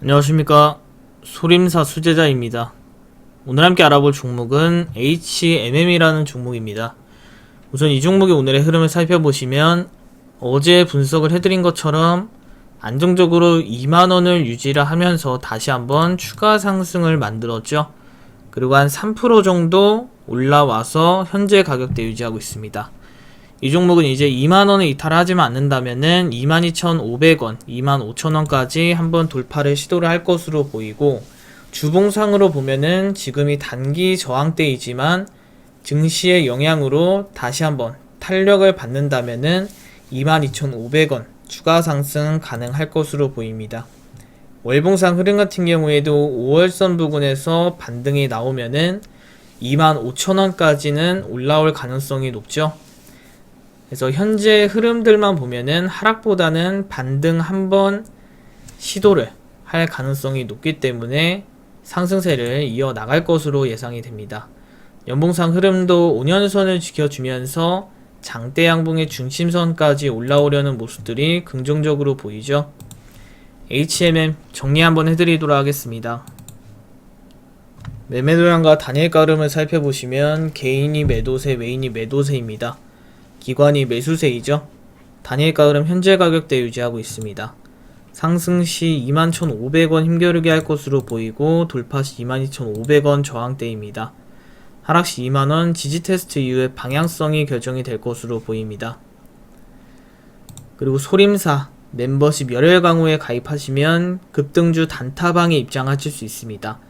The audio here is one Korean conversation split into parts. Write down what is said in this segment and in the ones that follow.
안녕하십니까. 소림사 수제자입니다. 오늘 함께 알아볼 종목은 HMM이라는 종목입니다. 우선 이 종목의 오늘의 흐름을 살펴보시면 어제 분석을 해드린 것처럼 안정적으로 2만원을 유지를 하면서 다시 한번 추가 상승을 만들었죠. 그리고 한 3% 정도 올라와서 현재 가격대 유지하고 있습니다 이 종목은 이제 2만원을 이탈하지만 않는다면은 22,500원, 25,000원까지 한번 돌파를 시도를 할 것으로 보이고 주봉상으로 보면은 지금이 단기 저항대이지만 증시의 영향으로 다시 한번 탄력을 받는다면은 22,500원 추가 상승 가능할 것으로 보입니다. 월봉상 흐름 같은 경우에도 5월선 부근에서 반등이 나오면은 25,000원까지는 올라올 가능성이 높죠. 그래서 현재 흐름들만 보면은 하락보다는 반등 한 번 시도를 할 가능성이 높기 때문에 상승세를 이어 나갈 것으로 예상이 됩니다. 연봉상 흐름도 5년선을 지켜주면서 장대 양봉의 중심선까지 올라오려는 모습들이 긍정적으로 보이죠. HMM 정리 한번 해드리도록 하겠습니다. 매매 도량과 단일가 흐름을 살펴보시면 개인이 매도세, 외인이 매도세입니다. 기관이 매수세이죠. 단일가 흐름 현재 가격대 유지하고 있습니다. 상승 시 21,500원 힘겨루게 할 것으로 보이고 돌파 시 22,500원 저항대입니다. 하락 시 2만원 지지 테스트 이후에 방향성이 결정이 될 것으로 보입니다. 그리고 소림사 멤버십 열혈 강호에 가입하시면 급등주 단타방에 입장하실 수 있습니다.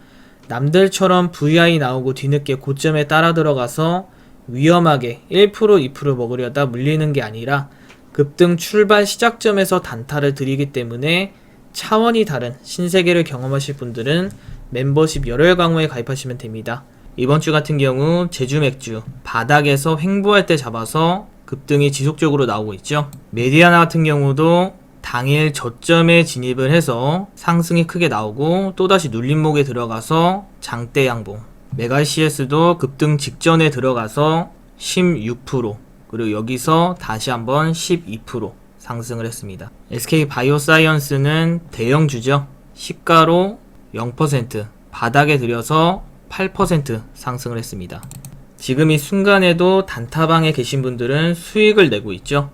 남들처럼 VI 나오고 뒤늦게 고점에 따라 들어가서 위험하게 1% 2% 먹으려다 물리는 게 아니라 급등 출발 시작점에서 단타를 드리기 때문에 차원이 다른 신세계를 경험하실 분들은 멤버십 열혈 강호에 가입하시면 됩니다. 이번 주 같은 경우 제주 맥주 바닥에서 횡보할 때 잡아서 급등이 지속적으로 나오고 있죠. 메디아나 같은 경우도 당일 저점에 진입을 해서 상승이 크게 나오고 또다시 눌림목에 들어가서 장대 양봉 메갈 CS도 급등 직전에 들어가서 16% 그리고 여기서 다시 한번 12% 상승을 했습니다. SK 바이오사이언스는 대형주죠. 시가로 0% 바닥에 들여서 8% 상승을 했습니다. 지금 이 순간에도 단타방에 계신 분들은 수익을 내고 있죠.